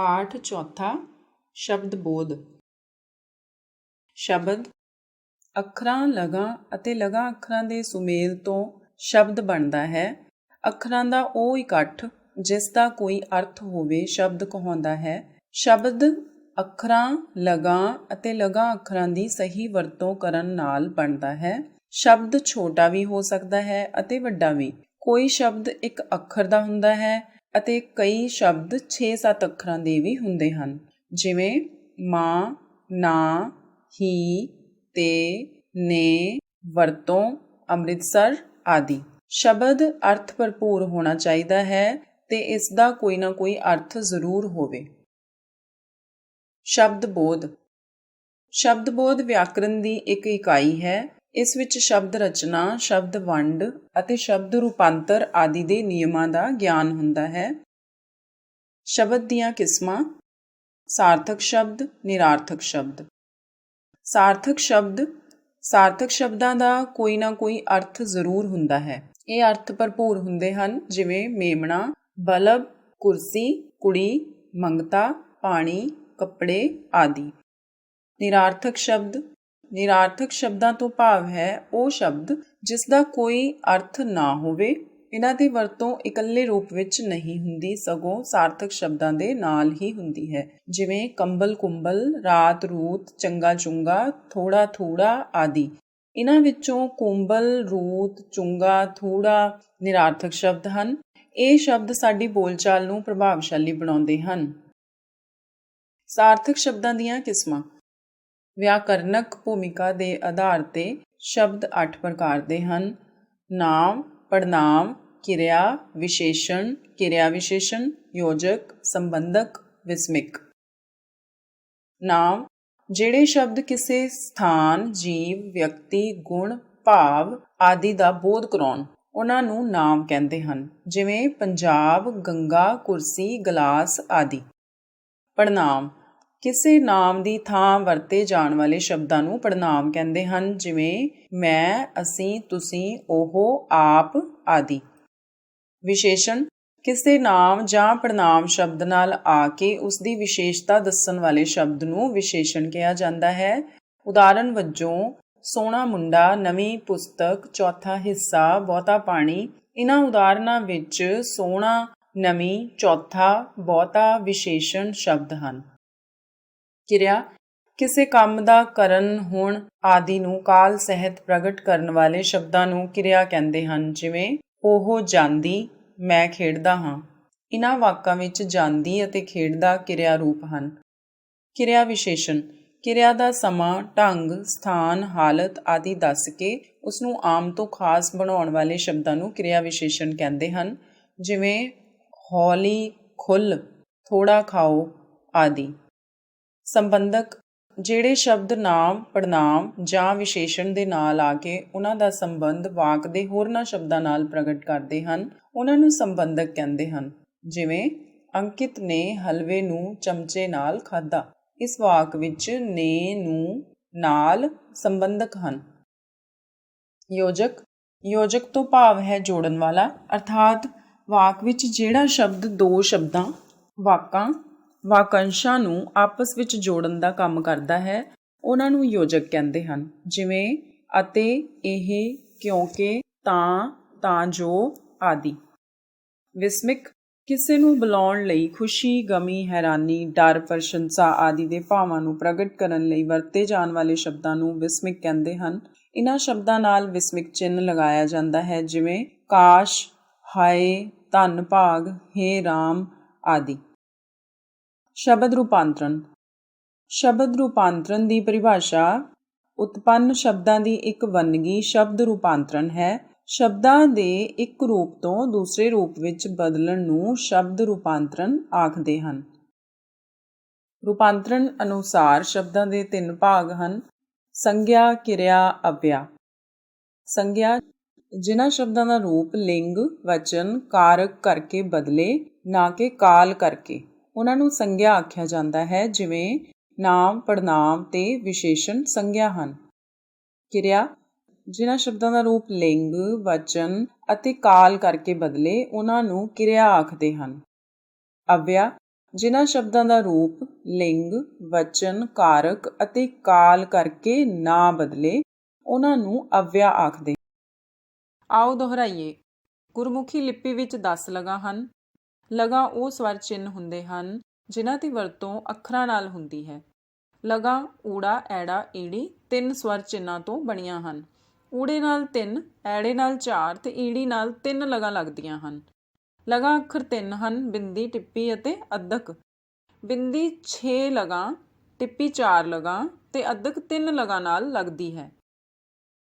ਪਾਠ ਚੌਥਾ, ਸ਼ਬਦ ਬੋਧ। ਸ਼ਬਦ ਅੱਖਰਾਂ, ਲਗਾਂ ਅਤੇ ਲਗਾਂ ਅੱਖਰਾਂ ਦੇ ਸੁਮੇਲ ਤੋਂ ਸ਼ਬਦ ਬਣਦਾ ਹੈ। ਅੱਖਰਾਂ ਦਾ ਉਹ ਇਕੱਠ ਜਿਸ ਦਾ ਕੋਈ ਅਰਥ ਹੋਵੇ ਸ਼ਬਦ ਕਹਾਉਂਦਾ ਹੈ। ਸ਼ਬਦ ਅੱਖਰਾਂ, ਲਗਾਂ ਅਤੇ ਲਗਾਂ ਅੱਖਰਾਂ ਦੀ ਸਹੀ ਵਰਤੋਂ ਕਰਨ ਨਾਲ ਬਣਦਾ ਹੈ। ਸ਼ਬਦ ਛੋਟਾ ਵੀ ਹੋ ਸਕਦਾ ਹੈ ਅਤੇ ਵੱਡਾ ਵੀ। ਕੋਈ ਸ਼ਬਦ ਇੱਕ ਅੱਖਰ ਦਾ ਹੁੰਦਾ ਹੈ ਅਤੇ ਕਈ ਸ਼ਬਦ 6-7 ਅੱਖਰਾਂ ਦੇ ਵੀ ਹੁੰਦੇ ਹਨ। ਜਿਵੇਂ ਮਾਂ, ਨਾ, ਹੀ, ਤੇ, ਨੇ, ਵਰਤੋਂ, ਅੰਮ੍ਰਿਤਸਰ ਆਦਿ। ਸ਼ਬਦ ਅਰਥ ਭਰਪੂਰ ਹੋਣਾ ਚਾਹੀਦਾ ਹੈ ਤੇ ਇਸ ਦਾ ਕੋਈ ਨਾ ਕੋਈ ਅਰਥ ਜ਼ਰੂਰ ਹੋਵੇ। ਸ਼ਬਦ ਬੋਧ। ਸ਼ਬਦ ਬੋਧ ਵਿਆਕਰਣ ਦੀ ਇੱਕ ਇਕਾਈ ਹੈ ਇਸ ਵਿੱਚ ਸ਼ਬਦ ਰਚਨਾ, ਸ਼ਬਦ ਵੰਡ ਅਤੇ ਸ਼ਬਦ ਰੂਪਾਂਤਰ ਆਦਿ ਦੇ ਨਿਯਮਾਂ ਦਾ ਗਿਆਨ ਹੁੰਦਾ ਹੈ। ਸ਼ਬਦ ਦੀਆਂ ਕਿਸਮਾਂ, ਸਾਰਥਕ ਸ਼ਬਦ, ਨਿਰਾਰਥਕ ਸ਼ਬਦ। ਸਾਰਥਕ ਸ਼ਬਦ, ਸਾਰਥਕ ਸ਼ਬਦਾਂ ਦਾ ਕੋਈ ਨਾ ਕੋਈ ਅਰਥ ਜ਼ਰੂਰ ਹੁੰਦਾ ਹੈ। ਇਹ ਅਰਥ ਭਰਪੂਰ ਹੁੰਦੇ ਹਨ, ਜਿਵੇਂ ਮੇਮਣਾ, ਬਲਬ, ਕੁਰਸੀ, ਕੁੜੀ, ਮੰਗਤਾ, ਪਾਣੀ, ਕੱਪੜੇ ਆਦਿ। ਨਿਰਾਰਥਕ ਸ਼ਬਦ ਨਿਰਾਰਥਕ ਸ਼ਬਦਾਂ ਤੋਂ ਭਾਵ ਹੈ ਉਹ ਸ਼ਬਦ ਜਿਸ ਦਾ ਕੋਈ ਅਰਥ ਨਾ ਹੋਵੇ। ਇਹਨਾਂ ਦੀ ਵਰਤੋਂ ਇਕੱਲੇ ਰੂਪ ਵਿੱਚ ਨਹੀਂ ਹੁੰਦੀ, ਸਗੋਂ ਸਾਰਥਕ ਸ਼ਬਦਾਂ ਦੇ ਨਾਲ ਹੀ ਹੁੰਦੀ ਹੈ। ਜਿਵੇਂ ਕੰਬਲ ਕੁੰਬਲ, ਰਾਤ ਰੂਤ, ਚੰਗਾ ਚੁੰਗਾ, ਥੋੜਾ ਥੋੜਾ ਆਦਿ। ਇਹਨਾਂ ਵਿੱਚੋਂ ਕੁੰਬਲ, ਰੂਤ, ਚੁੰਗਾ, ਥੋੜਾ ਨਿਰਾਰਥਕ ਸ਼ਬਦ ਹਨ। ਇਹ ਸ਼ਬਦ ਸਾਡੀ ਬੋਲਚਾਲ ਨੂੰ ਪ੍ਰਭਾਵਸ਼ਾਲੀ ਬਣਾਉਂਦੇ ਹਨ। ਸਾਰਥਕ ਸ਼ਬਦਾਂ ਦੀਆਂ ਕਿਸਮਾਂ। ਵਿਆਕਰਨਕ ਭੂਮਿਕਾ ਦੇ ਆਧਾਰ ਤੇ ਸ਼ਬਦ 8 ਪ੍ਰਕਾਰ ਦੇ ਹਨ। ਨਾਮ ਪੜਨਾਮ ਕਿਰਿਆ, ਵਿਸ਼ੇਸ਼ਣ ਕਿਰਿਆ ਵਿਸ਼ੇਸ਼ਣ, ਯੋਜਕ, ਸੰਬੰਧਕ, ਵਿਸਮਿਕ। ਨਾਮ, ਜਿਹੜੇ ਸ਼ਬਦ ਕਿਸੇ ਸਥਾਨ, ਜੀਵ, ਵਿਅਕਤੀ, ਗੁਣ, ਭਾਵ ਆਦਿ ਦਾ ਬੋਧ ਕਰਾਉਣ, ਉਹਨਾਂ ਨੂੰ ਨਾਮ ਕਹਿੰਦੇ ਹਨ, ਜਿਵੇਂ ਪੰਜਾਬ, ਗੰਗਾ, ਕੁਰਸੀ, ਗਲਾਸ ਆਦਿ। ਪੜਨਾਮ ਕਿਸੇ ਨਾਮ ਦੀ ਥਾਂ ਵਰਤੇ ਜਾਣ ਵਾਲੇ ਸ਼ਬਦਾਂ ਨੂੰ ਪੜਨਾਮ ਕਹਿੰਦੇ ਹਨ, ਜਿਵੇਂ, ਮੈਂ, ਅਸੀਂ, ਤੁਸੀਂ, ਉਹ, ਆਪ ਆਦਿ। ਵਿਸ਼ੇਸ਼ਣ, ਕਿਸੇ ਨਾਮ ਜਾਂ ਪੜਨਾਮ ਸ਼ਬਦ ਨਾਲ ਆ ਕੇ ਉਸ ਦੀ ਵਿਸ਼ੇਸ਼ਤਾ ਦੱਸਣ ਵਾਲੇ ਸ਼ਬਦ ਨੂੰ ਵਿਸ਼ੇਸ਼ਣ ਕਿਹਾ ਜਾਂਦਾ ਹੈ। ਉਦਾਹਰਨ ਵਜੋਂ, ਸੋਹਣਾ ਮੁੰਡਾ, ਨਵੀਂ ਪੁਸਤਕ, ਚੌਥਾ ਹਿੱਸਾ, ਬਹੁਤਾ ਪਾਣੀ। ਇਹਨਾਂ ਉਦਾਹਰਨਾਂ ਵਿੱਚ ਸੋਹਣਾ, ਨਵੀਂ, ਚੌਥਾ, ਬਹੁਤਾ ਵਿਸ਼ੇਸ਼ਣ ਸ਼ਬਦ ਹਨ। ਕਿਰਿਆ ਕਿਸੇ ਕੰਮ ਦਾ ਕਰਨ, ਹੋਣ ਆਦਿ ਨੂੰ ਕਾਲ ਸਹਿਤ ਪ੍ਰਗਟ ਕਰਨ ਵਾਲੇ ਸ਼ਬਦਾਂ ਨੂੰ ਕਿਰਿਆ ਕਹਿੰਦੇ ਹਨ, ਜਿਵੇਂ, ਉਹ ਜਾਂਦੀ, ਮੈਂ ਖੇਡਦਾ ਹਾਂ। ਇਨ੍ਹਾਂ ਵਾਕਾਂ ਵਿੱਚ ਜਾਂਦੀ ਅਤੇ ਖੇਡਦਾ ਕਿਰਿਆ ਰੂਪ ਹਨ। ਕਿਰਿਆ ਵਿਸ਼ੇਸ਼ਣ, ਕਿਰਿਆ ਦਾ ਸਮਾਂ, ਢੰਗ, ਸਥਾਨ, ਹਾਲਤ ਆਦਿ ਦੱਸ ਕੇ ਉਸ ਨੂੰ ਆਮ ਤੋਂ ਖਾਸ ਬਣਾਉਣ ਵਾਲੇ ਸ਼ਬਦਾਂ ਨੂੰ ਕਿਰਿਆ ਵਿਸ਼ੇਸ਼ਣ ਕਹਿੰਦੇ ਹਨ, ਜਿਵੇਂ, ਹੌਲੀ ਖੁੱਲ ਥੋੜਾ ਖਾਓ, ਆਦਿ। ਸੰਬੰਧਕ ਜਿਹੜੇ ਸ਼ਬਦ ਨਾਮ ਪੜਨਾਮ ਜਾਂ ਵਿਸ਼ੇਸ਼ਣ ਦੇ ਨਾਲ ਆ ਕੇ ਉਹਨਾਂ ਦਾ ਸੰਬੰਧ ਵਾਕ ਦੇ ਹੋਰਨਾਂ ਸ਼ਬਦਾਂ ਨਾਲ ਪ੍ਰਗਟ ਕਰਦੇ ਹਨ, ਉਹਨਾਂ ਨੂੰ ਸੰਬੰਧਕ ਕਹਿੰਦੇ ਹਨ। ਜਿਵੇਂ, ਅੰਕਿਤ ਨੇ ਹਲਵੇ ਨੂੰ ਚਮਚੇ ਨਾਲ ਖਾਧਾ। ਇਸ ਵਾਕ ਵਿੱਚ ਨੇ ਨੂੰ ਨਾਲ ਸੰਬੰਧਕ ਹਨ। ਯੋਜਕ ਯੋਜਕ ਤੋਂ ਭਾਵ ਹੈ ਜੋੜਨ ਵਾਲਾ। ਅਰਥਾਤ ਵਾਕ ਵਿੱਚ ਜਿਹੜਾ ਸ਼ਬਦ ਦੋ ਸ਼ਬਦਾਂ, ਵਾਕਾਂ ਵਾਕੰਸ਼ਾਂ ਨੂੰ ਆਪਸ ਵਿੱਚ ਜੋੜਨ ਦਾ ਕੰਮ ਕਰਦਾ ਹੈ, ਉਹਨਾਂ ਨੂੰ ਯੋਜਕ ਕਹਿੰਦੇ ਹਨ, ਜਿਵੇਂ, ਅਤੇ, ਇਹ, ਕਿਉਂਕਿ, ਤਾਂ ਤਾਂ ਜੋ, ਆਦਿ। ਵਿਸਮਿਕ, ਕਿਸੇ ਨੂੰ ਬੁਲਾਉਣ ਲਈ ਖੁਸ਼ੀ, ਗਮੀ, ਹੈਰਾਨੀ, ਡਰ, ਪ੍ਰਸ਼ੰਸਾ ਆਦਿ ਦੇ ਭਾਵਾਂ ਨੂੰ ਪ੍ਰਗਟ ਕਰਨ ਲਈ ਵਰਤੇ ਜਾਣ ਵਾਲੇ ਸ਼ਬਦਾਂ ਨੂੰ ਵਿਸਮਿਕ ਕਹਿੰਦੇ ਹਨ। ਇਹਨਾਂ ਸ਼ਬਦਾਂ ਨਾਲ ਵਿਸਮਿਕ ਚਿੰਨ੍ਹ ਲਗਾਇਆ ਜਾਂਦਾ ਹੈ, ਜਿਵੇਂ ਕਾਸ਼, ਹਾਏ, ਧੰਨ ਭਾਗ, ਹੇ RAM ਆਦਿ। ਸ਼ਬਦ ਰੂਪਾਂਤਰਣ ਸ਼ਬਦ ਰੂਪਾਂਤਰਣ ਦੀ ਪਰਿਭਾਸ਼ਾ ਉਤਪੰਨ ਸ਼ਬਦਾਂ ਦੀ ਇੱਕ ਵੰਨਗੀ ਸ਼ਬਦ ਰੂਪਾਂਤਰਣ ਹੈ। ਸ਼ਬਦਾਂ ਦੇ ਇੱਕ ਰੂਪ ਤੋਂ ਦੂਸਰੇ ਰੂਪ ਵਿੱਚ ਬਦਲਣ ਨੂੰ ਸ਼ਬਦ ਰੂਪਾਂਤਰਣ ਆਖਦੇ ਹਨ। ਰੂਪਾਂਤਰਣ ਅਨੁਸਾਰ ਸ਼ਬਦਾਂ ਦੇ ਤਿੰਨ ਭਾਗ ਹਨ। ਸੰਗਿਆ, ਕਿਰਿਆ, ਅਵਿਆ। ਸੰਗਿਆ, ਜਿਨ੍ਹਾਂ ਸ਼ਬਦਾਂ ਦਾ ਰੂਪ ਲਿੰਗ, ਵਚਨ, ਕਾਰਕ ਕਰਕੇ ਬਦਲੇ, ਨਾ ਕਿ ਕਾਲ ਕਰਕੇ। ਉਹਨਾਂ ਨੂੰ ਸੰਗਿਆ ਆਖਿਆ ਜਾਂਦਾ ਹੈ, ਜਿਵੇਂ ਨਾਮ ਪੜਨਾਮ ਤੇ ਵਿਸ਼ੇਸ਼ਣ ਸੰਗਿਆ ਹਨ। ਕਿਰਿਆ, ਜਿਨ੍ਹਾਂ ਸ਼ਬਦਾਂ ਦਾ ਰੂਪ ਲਿੰਗ, ਵਚਨ ਅਤੇ ਕਾਲ ਕਰਕੇ ਬਦਲੇ ਉਹਨਾਂ ਨੂੰ ਕਿਰਿਆ ਆਖਦੇ ਹਨ। ਅਵਿਆ, ਜਿਨ੍ਹਾਂ ਸ਼ਬਦਾਂ ਦਾ ਰੂਪ ਲਿੰਗ, ਵਚਨ, ਕਾਰਕ ਅਤੇ ਕਾਲ ਕਰਕੇ ਨਾ ਬਦਲੇ ਉਹਨਾਂ ਨੂੰ ਅਵਿਆ ਆਖਦੇ ਆਓ ਦੁਹਰਾਈਏ। ਗੁਰਮੁਖੀ ਲਿਪੀ ਵਿੱਚ 10 ਲਗਾ ਹਨ ਲਗਾ ਉਹ ਸਵਰ ਚਿੰਨ ਹੁੰਦੇ ਹਨ, ਜਿਨ੍ਹਾਂ ਦੀ ਵਰਤੋਂ ਅੱਖਰਾਂ ਨਾਲ ਹੁੰਦੀ ਹੈ। ਲਗਾ, ਊੜਾ, ਐੜਾ, ਈੜੀ ਤਿੰਨ ਸਵਰ ਚਿੰਨਾਂ ਤੋਂ ਬਣੀਆਂ ਹਨ। ਊੜੇ ਨਾਲ ਤਿੰਨ, ਐੜੇ ਨਾਲ ਚਾਰ ਤੇ ਈੜੀ ਨਾਲ ਤਿੰਨ ਲਗਾ ਲੱਗਦੀਆਂ ਹਨ। ਲਗਾ ਅੱਖਰ ਤਿੰਨ ਹਨ, ਬਿੰਦੀ, ਟਿੱਪੀ ਅਤੇ ਅੱਧਕ। ਬਿੰਦੀ 6 ਲਗਾ, ਟਿੱਪੀ 4 ਲਗਾ ਤੇ ਅੱਧਕ 3 ਲਗਾ ਨਾਲ ਲੱਗਦੀ ਹੈ।